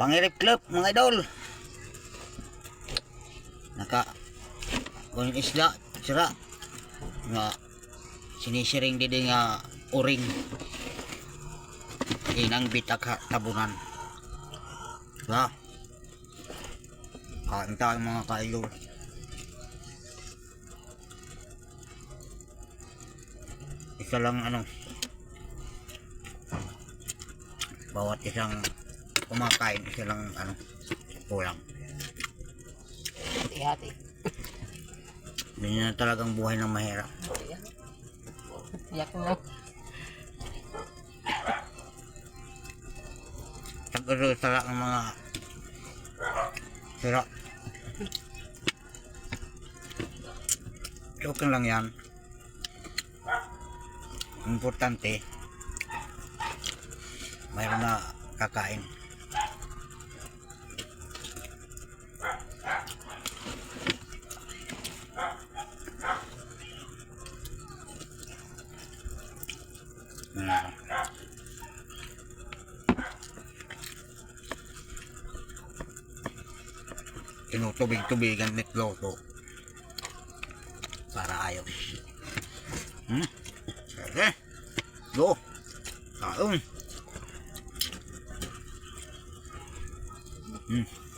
Pangirip club, mga idol. Naka kunin isda, sira. Nga sinisiring didi nga uring. Inang bitak ha, tabunan. Diba? Kain tayo mga kaidol. Isa lang ano. Bawat isang kumakain, isa lang ano, kulang. Hati-hati. Ganyan na talagang buhay ng mahirap. Yak na. Siguro sara ang mga sira. Okay lang yan. Importante, mayroon na kakain. Hmm. tinutubig-tubigan ni Loto para ayaw. Hmm? Sige. Go. Kaon. Hmm